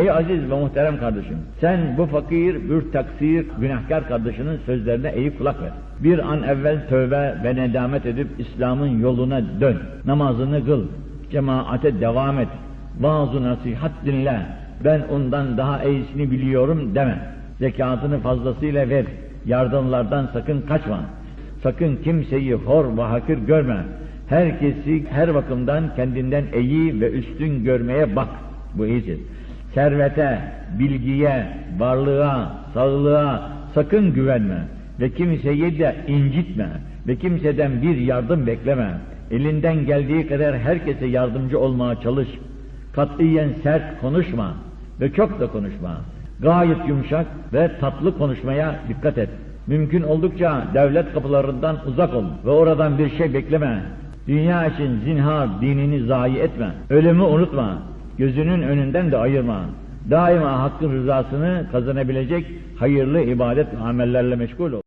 Ey aziz ve muhterem kardeşim, sen bu fakir, bir taksir, günahkar kardeşinin sözlerine eğip kulak ver. Bir an evvel tövbe ve nedamet edip İslam'ın yoluna dön. Namazını kıl, cemaate devam et. Vaaz-ı nasihat dinle. Ben ondan daha iyisini biliyorum deme. Zekatını fazlasıyla ver. Yardımlardan sakın kaçma. Sakın kimseyi hor ve hakir görme. Herkesi her bakımdan kendinden iyi ve üstün görmeye bak. Bu iyidir. Servete, bilgiye, varlığa, sağlığa sakın güvenme ve kimseyi de incitme ve kimseden bir yardım bekleme. Elinden geldiği kadar herkese yardımcı olmaya çalış. Katiyen sert konuşma ve çok da konuşma. Gayet yumuşak ve tatlı konuşmaya dikkat et. Mümkün oldukça devlet kapılarından uzak ol ve oradan bir şey bekleme. Dünya için zinhar dinini zayi etme. Ölümü unutma. Gözünün önünden de ayırma. Daima hakkın rızasını kazanabilecek hayırlı ibadet amellerle meşgul ol.